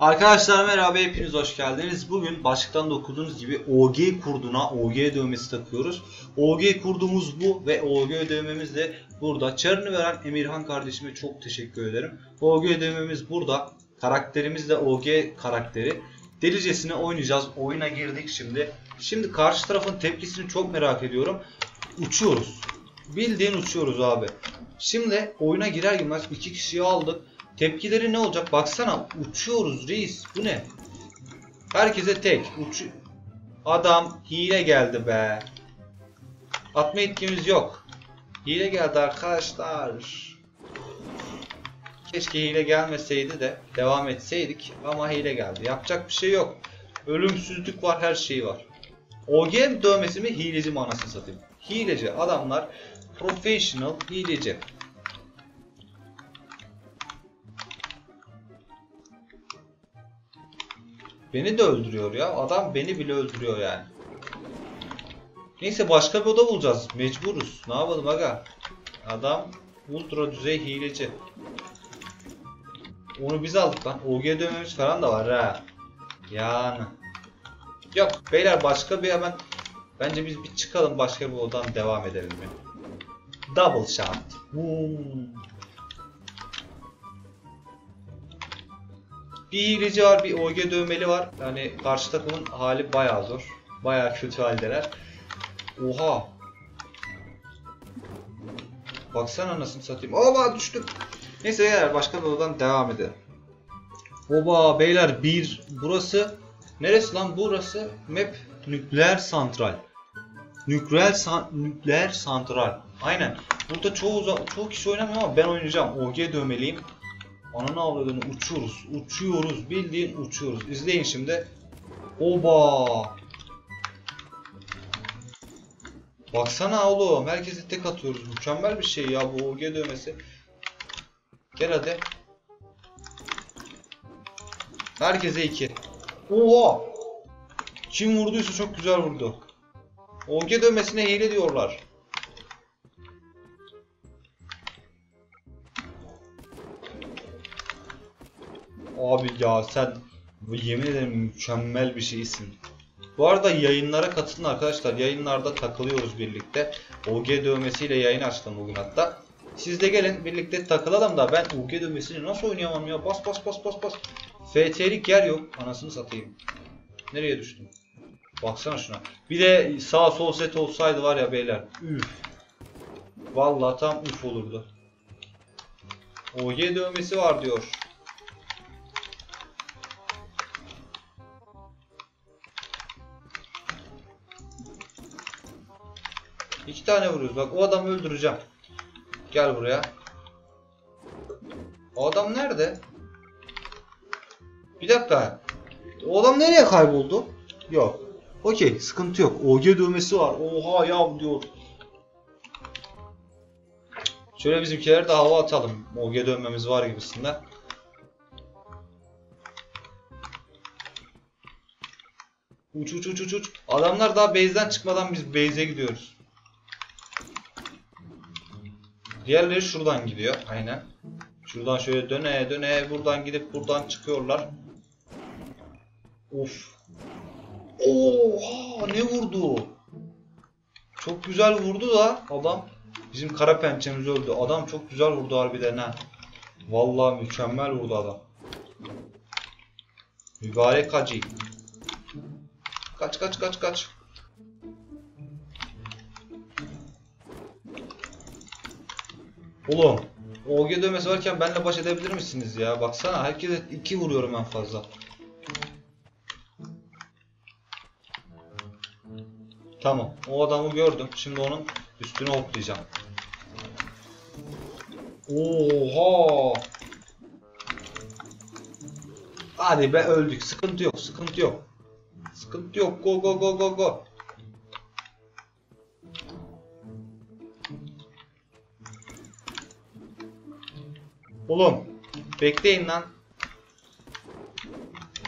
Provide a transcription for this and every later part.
Arkadaşlar merhaba hepiniz hoş geldiniz. Bugün başlıktan da okuduğunuz gibi OG kurduna OG dövmesi takıyoruz. OG kurdumuz bu ve OG dövmemiz de burada. Çarını veren Emirhan kardeşime çok teşekkür ederim. OG dövmemiz burada. Karakterimiz de OG karakteri. Delicesine oynayacağız. Oyuna girdik şimdi. Şimdi karşı tarafın tepkisini çok merak ediyorum. Uçuyoruz. Bildiğin uçuyoruz abi. Şimdi oyuna girer girmez iki kişiyi aldık. Tepkileri ne olacak? Baksana uçuyoruz reis. Bu ne? Herkese tek. Uç Adam hile geldi be. Atma etkimiz yok. Hile geldi arkadaşlar. Keşke hile gelmeseydi de devam etseydik ama hile geldi. Yapacak bir şey yok. Ölümsüzlük var, her şey var. OG dövmesi mi hileci mi anasını satayım. Hileci adamlar professional hileci. Beni de öldürüyor ya. Adam beni bile öldürüyor yani. Neyse başka bir oda bulacağız. Mecburuz. Ne yapalım aga? Adam ultra düzey hileci. Onu biz aldık lan. OG dövmemiz falan da var ha. Yani. Yok beyler başka bir hemen bence biz bir çıkalım başka bir odadan devam edelim ya. Double shot. Hmm. Bir hileci var, bir OG dövmeli var. Yani karşı takımın hali bayağı zor. Bayağı kötü haldeler. Oha. Baksana nasıl satayım. Oba düştüm. Neyse beyler başka odadan devam edelim. Oba beyler bir burası neresi lan burası? Map nükleer santral. Nükleer san nükleer santral. Aynen. Burada çoğu çoğu kişi oynamıyor ama ben oynayacağım. OG dövmeliyim. Ananı avradını uçuyoruz. Uçuyoruz. Bildiğin uçuyoruz. İzleyin şimdi. Oba. Baksana oğlum. Herkese tek atıyoruz. Mükemmel bir şey ya bu OG dövmesi. Gel hadi. Herkese iki. Oha. Kim vurduysa çok güzel vurdu. OG dövmesine hile diyorlar. Abi ya sen yemin ederim mükemmel bir şeysin. Bu arada yayınlara katılın arkadaşlar. Yayınlarda takılıyoruz birlikte. OG dövmesiyle yayın açtım bugün hatta. Siz de gelin birlikte takılalım da ben OG dövmesini nasıl oynayamam ya? Bas bas bas bas bas. FT'lik yer yok. Anasını satayım. Nereye düştüm? Baksana şuna. Bir de sağ sol set olsaydı var ya beyler. Üf. Vallahi tam üf olurdu. OG dövmesi var diyor. Tane vuruyoruz. Bak o adamı öldüreceğim. Gel buraya. O adam nerede? Bir dakika. O adam nereye kayboldu? Yok. Okey sıkıntı yok. OG dövmesi var. Oha ya diyor. Şöyle bizimkileri de hava atalım. OG dövmemiz var gibisinden. Uç uç uç uç uç. Adamlar daha base'den çıkmadan biz base'e gidiyoruz. Diğerleri şuradan gidiyor. Aynen. Şuradan şöyle döne döne buradan gidip buradan çıkıyorlar. Of. Oha ne vurdu? Çok güzel vurdu da adam. Bizim kara pençemiz öldü. Adam çok güzel vurdu harbiden ha. Vallahi mükemmel vurdu adam. Mübarek hacı. Kaç kaç kaç kaç. Oğlum OG dövmesi varken benle baş edebilir misiniz ya? Baksana herkese iki vuruyorum en fazla. Tamam. O adamı gördüm. Şimdi onun üstüne hoplayacağım. Oha! Hadi be öldük. Sıkıntı yok. Sıkıntı yok. Sıkıntı yok. Go go go go go. Oğlum bekleyin lan.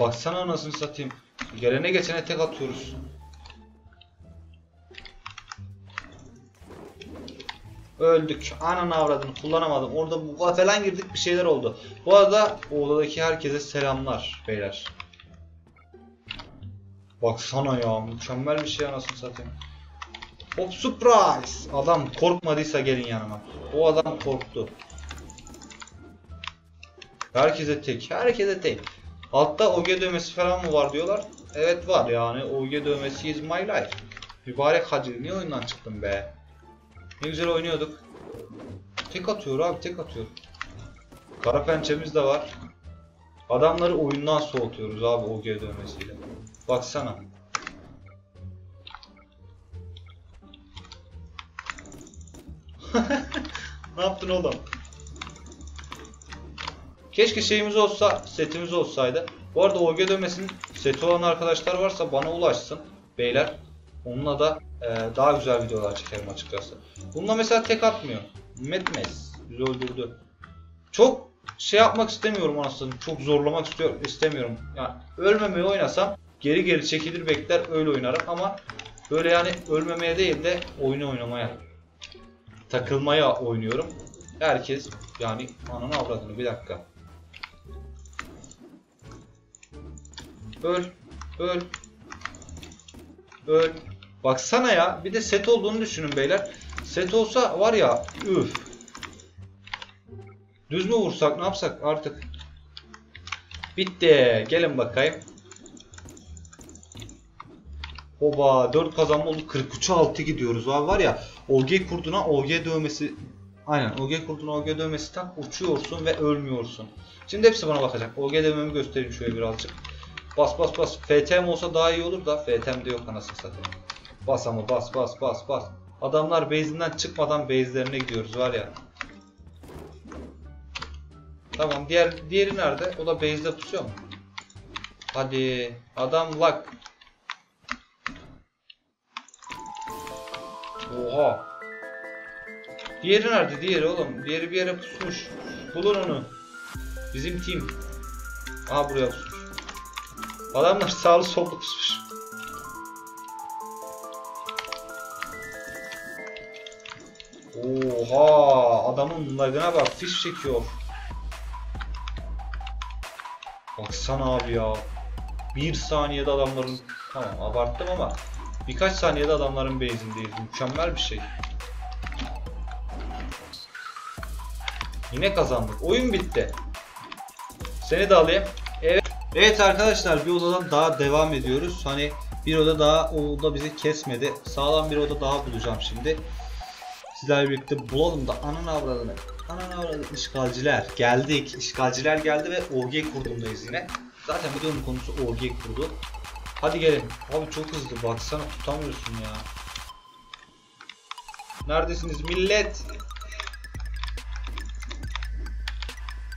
Baksana anasını satayım. Gelene geçene tek atıyoruz. Öldük. Ananı avradını kullanamadım. Orada buga falan girdik bir şeyler oldu. Bu arada odadaki herkese selamlar beyler. Baksana ya mükemmel bir şey anasını satayım. Hop surprise. Adam korkmadıysa gelin yanıma. O adam korktu. Herkese tek. Herkese tek. Altta OG dövmesi falan mı var diyorlar. Evet var yani OG dövmesi is my life. Mübarek hacı niye oyundan çıktın be? Ne güzel oynuyorduk. Tek atıyor abi tek atıyor. Kara pençemiz de var. Adamları oyundan soğutuyoruz abi OG dövmesiyle. Baksana. ne yaptın oğlum? Keşke şeyimiz olsa, setimiz olsaydı. Bu arada OG dövmesinin seti olan arkadaşlar varsa bana ulaşsın. Beyler. Onunla da e, daha güzel videolar çekerim açıkçası. Bununla mesela tek atmıyor. Metmez. Bizi öldürdü. Çok şey yapmak istemiyorum aslında. Çok zorlamak istiyor, istemiyorum. Yani ölmemeyi oynasam geri geri çekilir bekler öyle oynarım ama böyle yani ölmemeye değil de oyunu oynamaya takılmaya oynuyorum. Herkes yani ananı avradını bir dakika. Öl. Öl. Öl. Baksana ya. Bir de set olduğunu düşünün beyler. Set olsa var ya üf. Düz mü vursak ne yapsak artık. Bitti. Gelin bakayım. Oba 4 kazanma oldu. 43'e 6 gidiyoruz. Abi var ya OG kurduna OG dövmesi Aynen OG kurduna OG dövmesi tak uçuyorsun ve ölmüyorsun. Şimdi hepsi bana bakacak. OG dövmemi göstereyim şöyle birazcık. Bas bas bas. FTM olsa daha iyi olur da FTM'de yok anasını satayım. Bas ama bas bas bas bas. Adamlar base'inden çıkmadan base'lerine gidiyoruz var ya. Tamam diğer diğeri nerede? O da base'de pusuyor mu? Hadi adam luck. Oha. Diğeri nerede? Diğeri oğlum. Diğeri bir yere pusmuş. Bulun onu. Bizim team. Aha buraya pusmuş. Adamlar sağlı sollu pusmuş. Oha adamın lagına bak fiş çekiyor. Baksana abi ya. Bir saniyede adamların tamam abarttım ama birkaç saniyede adamların base'indeyiz. Mükemmel bir şey. Yine kazandık. Oyun bitti. Seni de alayım. Evet. Evet arkadaşlar bir odadan daha devam ediyoruz. Hani bir oda daha o oda bizi kesmedi. Sağlam bir oda daha bulacağım şimdi. Sizlerle birlikte bulalım da ananı avradını. Ananı avradını. İşgalciler. Geldik. İşgalciler geldi ve OG kurdumdayız yine. Zaten videonun konusu OG kurdu. Hadi gelin. Abi çok hızlı. Baksana tutamıyorsun ya. Neredesiniz millet?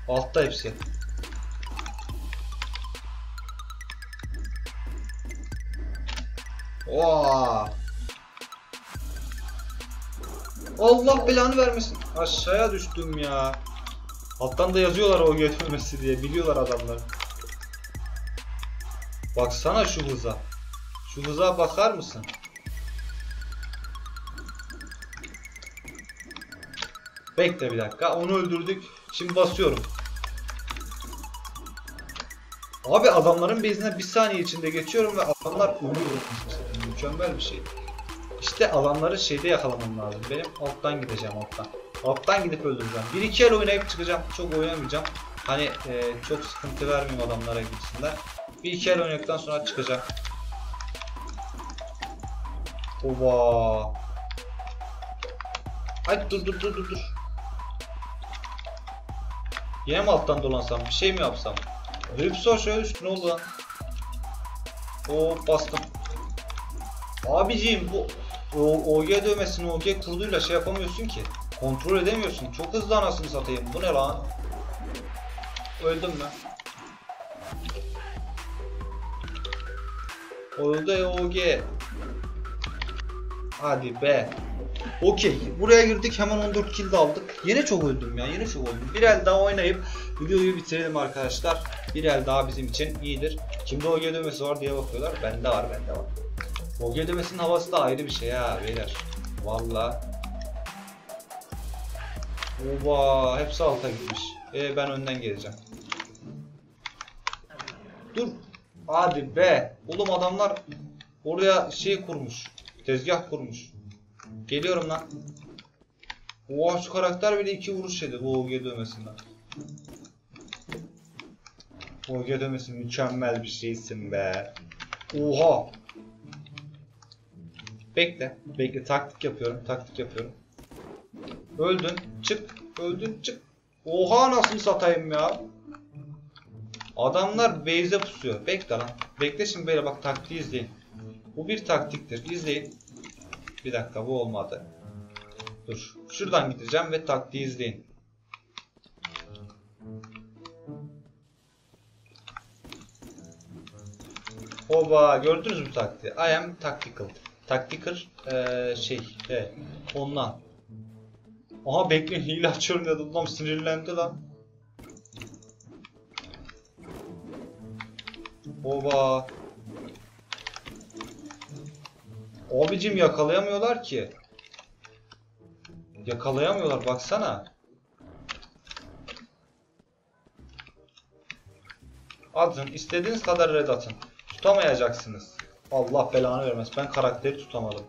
Altta hepsi. Oha. Allah belanı vermesin. Aşağıya düştüm ya. Alttan da yazıyorlar o götürmesi diye. Biliyorlar adamlar. Baksana şu hıza. Şu hıza bakar mısın? Bekle bir dakika. Onu öldürdük. Şimdi basıyorum. Abi adamların base'ine bir saniye içinde geçiyorum ve adamlar ölüyor. Mükemmel bir şey. İşte alanları şeyde yakalamam lazım. Benim alttan gideceğim alttan. Alttan gidip öldüreceğim. Bir iki el oynayıp çıkacağım. Çok oynamayacağım. Hani e, çok sıkıntı vermeyeyim adamlara gibisinden. Bir iki el oynadıktan sonra çıkacağım. Ova. Ay dur dur dur dur dur. Yine mi alttan dolansam? Bir şey mi yapsam? Hepsi aşağı düştü ne oldu lan? Oo bastım. Abiciğim bu OG dövmesini OG kurduyla şey yapamıyorsun ki. Kontrol edemiyorsun. Çok hızlı anasını satayım. Bu ne lan? Öldüm mü? Öldü OG. Hadi be. Okey. Buraya girdik hemen 14 kill aldık. Yine çok öldüm ya. Yine çok öldüm. Bir el daha oynayıp videoyu bitirelim arkadaşlar. Bir el daha bizim için iyidir. Kimde OG dövmesi var diye bakıyorlar. Bende var bende var. OG dövmesinin havası da ayrı bir şey ha beyler. Valla. Oba hepsi alta gitmiş. E ben önden geleceğim. Dur. Hadi be. Oğlum adamlar oraya şey kurmuş. Tezgah kurmuş. Geliyorum lan. Oha şu karakter bile iki vuruş yedi bu OG dövmesinden. OG dövmesi mükemmel bir şeysin be. Oha. Bekle. Bekle taktik yapıyorum. Taktik yapıyorum. Öldün. Çık. Öldün. Çık. Oha nasıl satayım ya. Adamlar base'e pusuyor. Bekle lan. Bekle şimdi böyle bak taktiği izleyin. Bu bir taktiktir. İzleyin. Bir dakika bu olmadı. Dur. Şuradan gideceğim ve taktiği izleyin. Oba gördünüz mü taktiği? I am tactical. Tactical eee, şey evet, ondan. Aha bekleyin hile açıyorum dedi adam sinirlendi lan. Oba. Abicim yakalayamıyorlar ki. Yakalayamıyorlar baksana. Atın istediğiniz kadar red atın. Tutamayacaksınız. Allah belanı vermez. Ben karakteri tutamadım.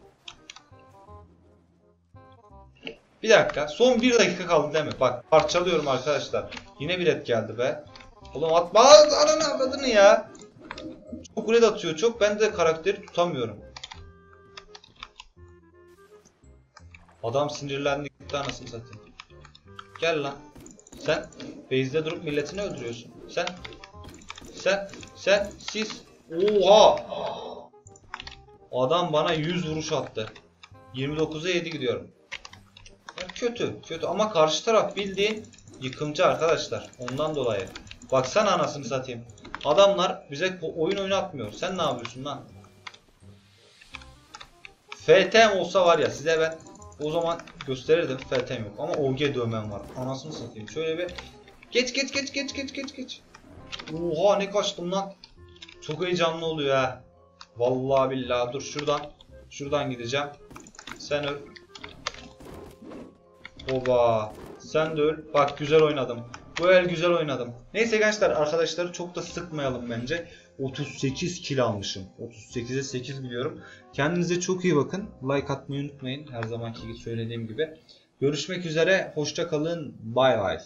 Bir dakika. Son bir dakika kaldı değil mi? Bak parçalıyorum arkadaşlar. Yine bir red geldi be. Oğlum atma. Ananı avradını ya. Çok red atıyor çok. Ben de karakteri tutamıyorum. Adam sinirlendi gitti anasını satayım. Gel lan. Sen base'de durup milletini öldürüyorsun. Sen sen sen siz oha Adam bana 100 vuruş attı. 29'a 7 gidiyorum. Ya kötü, kötü ama karşı taraf bildiğin yıkımcı arkadaşlar. Ondan dolayı. Baksana anasını satayım. Adamlar bize oyun oynatmıyor. Sen ne yapıyorsun lan? FTM olsa var ya size ben o zaman gösterirdim FTM yok ama OG dövmem var. Anasını satayım. Şöyle bir geç geç geç geç geç geç geç. Oha ne kaçtım lan. Çok heyecanlı oluyor ha. Vallahi billahi dur şuradan şuradan gideceğim. Sen öl. Oba. Sen de öl. Bak güzel oynadım. Bu el güzel oynadım. Neyse gençler arkadaşları çok da sıkmayalım bence. 38 kill almışım. 38'e 8 biliyorum. Kendinize çok iyi bakın. Like atmayı unutmayın. Her zamanki gibi söylediğim gibi. Görüşmek üzere. Hoşça kalın. Bay bay.